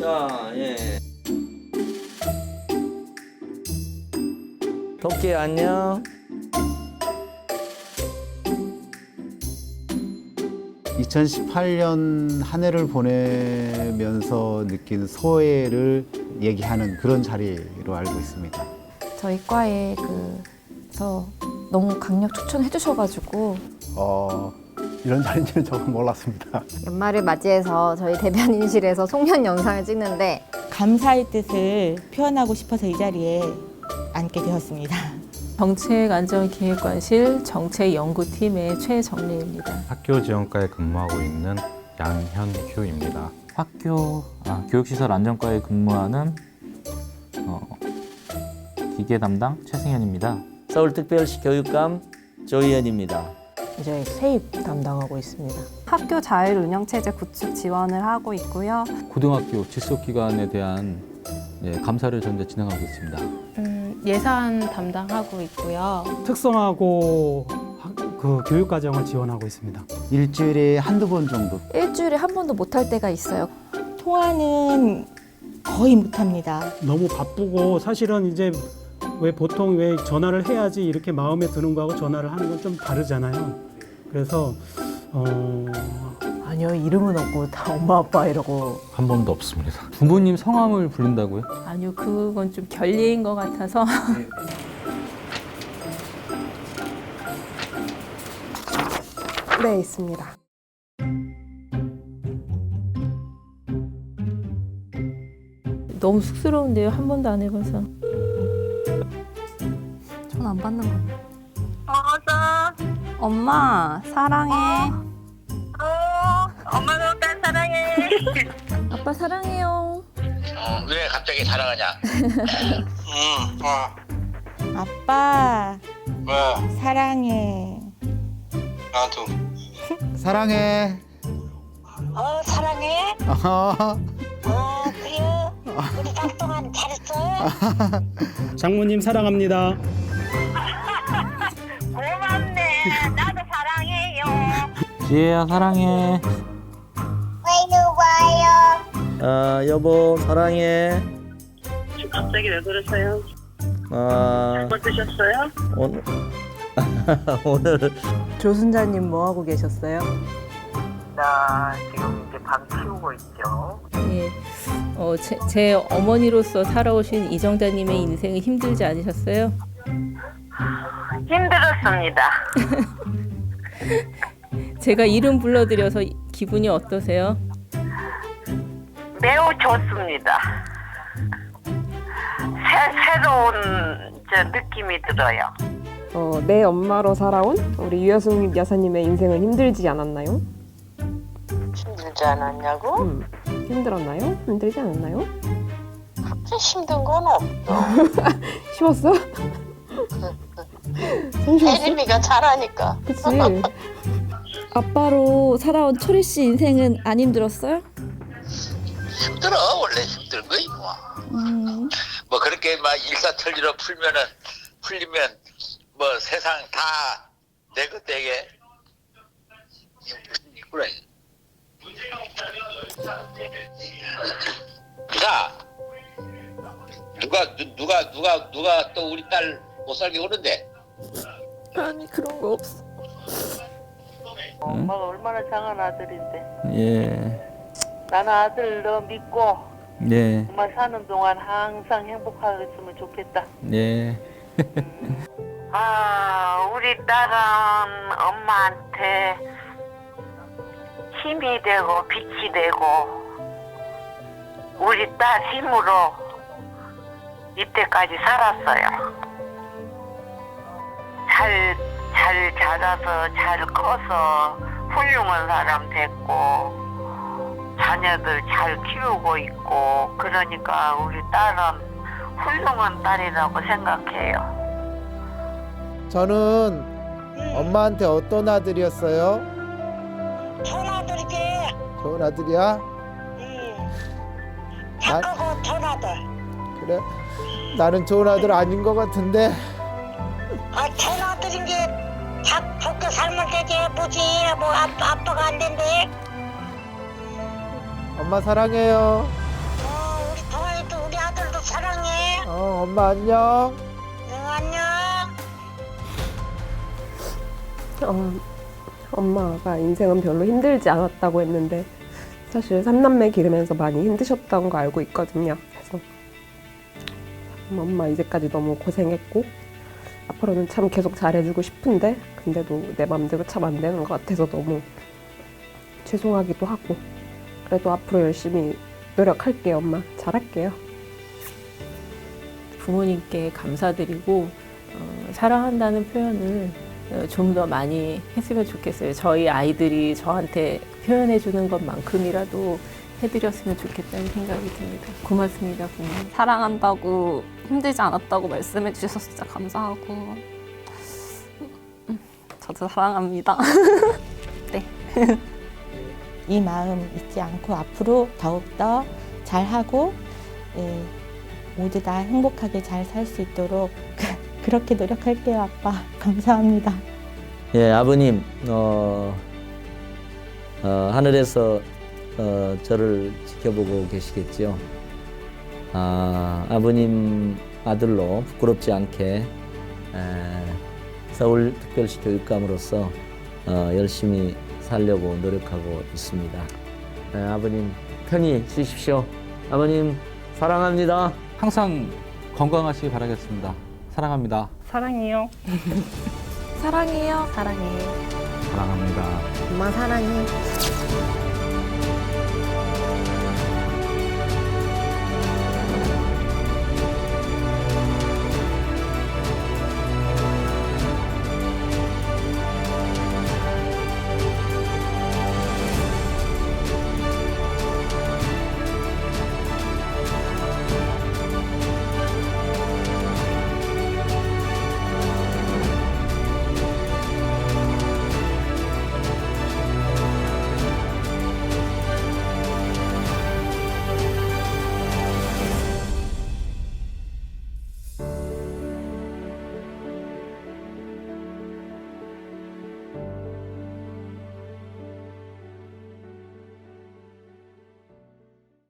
자, 예. 토끼 안녕. 2018년 한 해를 보내면서 느낀 소외를 얘기하는 그런 자리로 알고 있습니다. 저희 과에 그서 너무 강력 추천해 주셔가지고 어, 이런 자리인지는 저는 몰랐습니다. 연말을 맞이해서 저희 대변인실에서 송년 영상을 찍는데 감사의 뜻을 표현하고 싶어서 이 자리에 앉게 되었습니다. 정책안전기획관실 정책연구팀의 최정리입니다. 학교 지원과에 근무하고 있는 양현규입니다. 학교 아, 교육시설 안전과에 근무하는 어, 기계 담당 최승현입니다. 서울특별시 교육감 조희연입니다. 이제 세입 담당하고 있습니다. 학교 자율 운영 체제 구축 지원을 하고 있고요. 고등학교 직속 기관에 대한 예, 감사를 현재 진행하고 있습니다. 음, 예산 담당하고 있고요. 특성화고 학- 그 교육 과정을 지원하고 있습니다. 일주일에 한두 번 정도 일주일에 한 번도 못할 때가 있어요. 통화는 거의 못합니다. 너무 바쁘고 사실은 이제 왜 보통 왜 전화를 해야지 이렇게 마음에 드는 거하고 전화를 하는 건 좀 다르잖아요. 그래서 어, 아니요, 이름은 없고 다 엄마 아빠 이러고. 한 번도 없습니다. 부모님 성함을 부른다고요? 아니요, 그건 좀 결례인 것 같아서. 네, 있습니다. 너무 쑥스러운데요, 한 번도 안 해봐서. 전안 받는 거예요. 엄마, 사랑해. 엄마도 딸 사랑해. 아빠 사랑해요. 어, 왜 갑자기 사랑하냐? 응, 어, 아빠 뭐, 사랑해. 나도. 사랑해. 어, 사랑해. 어, 어, 그래요. 우리 달 동안 잘했어. 장모님 사랑합니다. 나도 사랑해요. 지혜야 사랑해. 빨리 와요. 아, 여보 사랑해. 갑자기 왜 그러세요? 아, 뭐 드셨어요? 오늘 오늘 조순자님 뭐 하고 계셨어요? 나 지금 이제 방 키우고 있죠. 예. 어, 제, 제 어머니로서 살아오신 이정자님의 인생은 힘들지 않으셨어요? 힘들었습니다. 제가 이름 불러드려서 기분이 어떠세요? 매우 좋습니다. 새, 새로운 저 느낌이 들어요. 어, 내 엄마로 살아온 우리 유여숙 여사님의 인생은 힘들지 않았나요? 힘들지 않았냐고? 음, 힘들었나요? 힘들지 않았나요? 그렇게 힘든 건 없어. 쉬웠어? 참 쉬웠어? 혜림이가 잘하니까. 그치? 아빠로 살아온 초리 씨 인생은 안 힘들었어요? 힘들어 원래 힘든 거이 뭐. 음, 뭐 그렇게 막 일사천리로 풀면은 풀리면 뭐 세상 다 내 것되게 무슨 일구나 자 누가 누, 누가 누가 누가 또 우리 딸 못 살게 오는데 아니 그런 거 없어. 엄마가 얼마나 장한 아들인데 예, 나는 아들 너 믿고 예, 엄마 사는 동안 항상 행복하게 있으면 좋겠다 예. 아, 우리 딸은 엄마한테 힘이 되고 빛이 되고 우리 딸 힘으로 이때까지 살았어요. 잘, 잘 자라서 잘 커서 훌륭한 사람 됐고 자녀들 잘 키우고 있고 그러니까 우리 딸은 훌륭한 딸이라고 생각해요. 저는 엄마한테 어떤 아들이었어요? 전화들이지. 좋은 아들이야? 응. 나- 착하고 전화들. 그래? 나는 좋은 아들 아닌 것 같은데. 아, 전화들인 게작 좋게 살면 되지 뭐지 뭐 아빠, 아빠가 안 된대 엄마 사랑해요. 어 우리 동아이도 우리 아들도 사랑해 어, 엄마 안녕. 응 안녕 어, 엄마가 인생은 별로 힘들지 않았다고 했는데 사실 삼남매 기르면서 많이 힘드셨던 거 알고 있거든요. 그래서 엄마 이제까지 너무 고생했고 앞으로는 참 계속 잘해주고 싶은데 근데도 내 맘대로 참 안 되는 것 같아서 너무 죄송하기도 하고 그래도 앞으로 열심히 노력할게요 엄마 잘할게요 부모님께 감사드리고 어, 사랑한다는 표현을 어, 좀더 많이 했으면 좋겠어요. 저희 아이들이 저한테 표현해 주는 것만큼이라도 해드렸으면 좋겠다는 생각이 듭니다. 고맙습니다, 부모님. 사랑한다고 힘들지 않았다고 말씀해 주셔서 진짜 감사하고 음, 저도 사랑합니다. 이 마음 잊지 않고 앞으로 더욱더 잘하고 예, 모두 다 행복하게 잘 살 수 있도록 그렇게 노력할게요, 아빠. 감사합니다. 예, 아버님, 어, 어, 하늘에서 어, 저를 지켜보고 계시겠죠. 아, 아버님 아들로 부끄럽지 않게 에, 서울특별시 교육감으로서 어, 열심히 살려고 노력하고 있습니다. 에, 아버님 편히 쉬십시오. 아버님 사랑합니다. 항상 건강하시기 바라겠습니다. 사랑합니다. 사랑해요. 사랑해요. 사랑해. 사랑합니다. 엄마 사랑해.